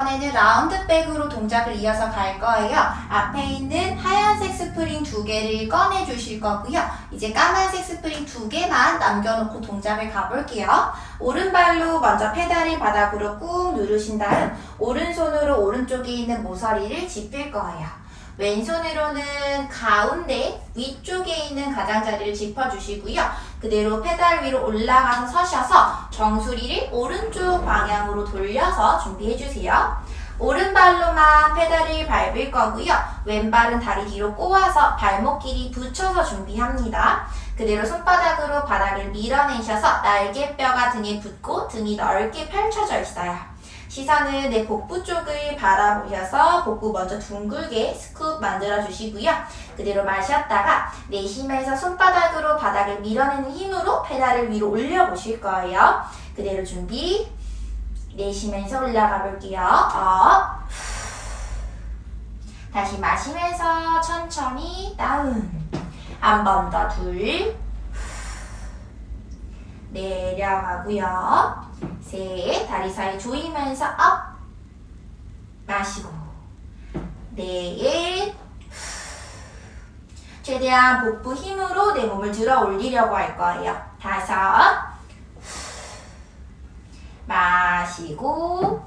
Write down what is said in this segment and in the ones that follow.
이번에는 라운드백으로 동작을 이어서 갈 거예요. 앞에 있는 하얀색 스프링 두 개를 꺼내 주실 거고요. 이제 까만색 스프링 두 개만 남겨놓고 동작을 가볼게요. 오른발로 먼저 페달을 바닥으로 꾹 누르신 다음 오른손으로 오른쪽에 있는 모서리를 짚을 거예요. 왼손으로는 가운데 위쪽에 있는 가장자리를 짚어주시고요. 그대로 페달 위로 올라가서 서셔서 정수리를 오른쪽 방향으로 돌려서 준비해주세요. 오른발로만 페달을 밟을 거고요. 왼발은 다리 뒤로 꼬아서 발목 길이 붙여서 준비합니다. 그대로 손바닥으로 바닥을 밀어내셔서 날개뼈가 등에 붙고 등이 넓게 펼쳐져 있어요. 시선은 내 복부 쪽을 바라보셔서 복부 먼저 둥글게 스쿱 만들어 주시고요. 그대로 마셨다가 내쉬면서 손바닥으로 바닥을 밀어내는 힘으로 페달을 위로 올려 보실 거예요. 그대로 준비. 내쉬면서 올라가 볼게요. 업. 다시 마시면서 천천히 다운. 한 번 더 둘. 내려가고요. 셋. 다리 사이 조이면서 업. 마시고. 넷. 최대한 복부 힘으로 내 몸을 들어 올리려고 할 거예요. 다섯. 마시고.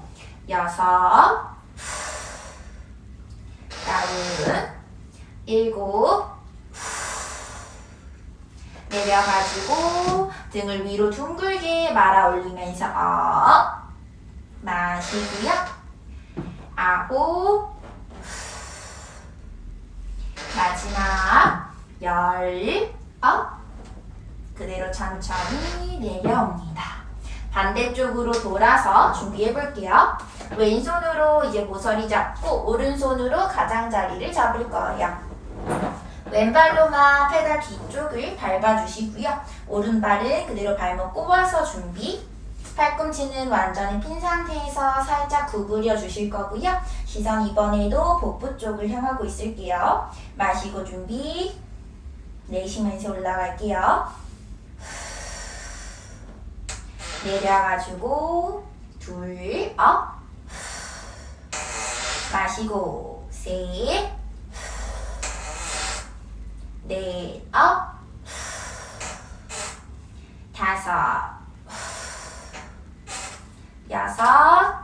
여섯. 다운. 일곱. 내려가지고 등을 위로 둥글게 말아 올리면서 업 마시고요. 아홉 마지막 열업 그대로 천천히 내려옵니다. 반대쪽으로 돌아서 준비해 볼게요. 왼손으로 이제 모서리 잡고 오른손으로 가장자리를 잡을 거예요 왼발로만 페달 뒤쪽을 밟아주시고요. 오른발은 그대로 발목 꼽아서 준비. 팔꿈치는 완전히 핀 상태에서 살짝 구부려 주실 거고요. 시선 이번에도 복부 쪽을 향하고 있을게요. 마시고 준비. 내쉬면서 올라갈게요. 내려가지고 둘, 업. 마시고 셋. 넷, 업. 다섯. 여섯.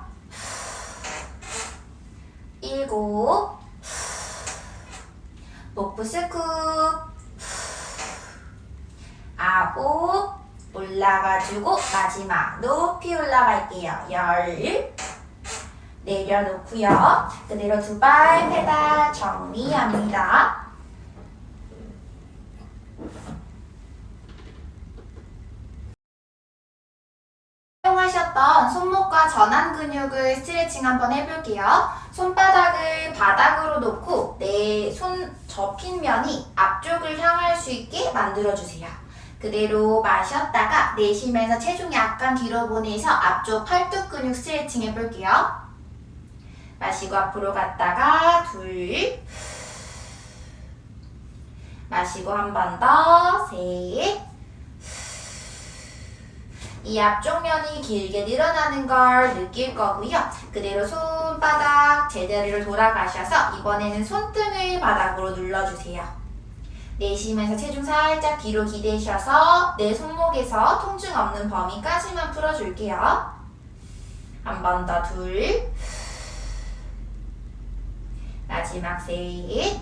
일곱. 복부 스쿱. 아홉. 올라가지고 마지막 높이 올라갈게요. 열. 내려놓고요. 그대로 두 발 페달 정리합니다. 사용하셨던 전완 근육을 스트레칭 한번 해볼게요. 손바닥을 바닥으로 놓고 내 손 접힌 면이 앞쪽을 향할 수 있게 만들어주세요. 그대로 마셨다가 내쉬면서 체중 약간 뒤로 보내서 앞쪽 팔뚝 근육 스트레칭 해볼게요. 마시고 앞으로 갔다가 둘 마시고 한 번 더 셋 이 앞쪽 면이 길게 늘어나는 걸 느낄 거고요. 그대로 손바닥 제자리로 돌아가셔서 이번에는 손등을 바닥으로 눌러주세요. 내쉬면서 체중 살짝 뒤로 기대셔서 내 손목에서 통증 없는 범위까지만 풀어줄게요. 한 번 더 둘. 마지막 셋.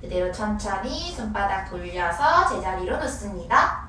그대로 천천히 손바닥 돌려서 제자리로 놓습니다.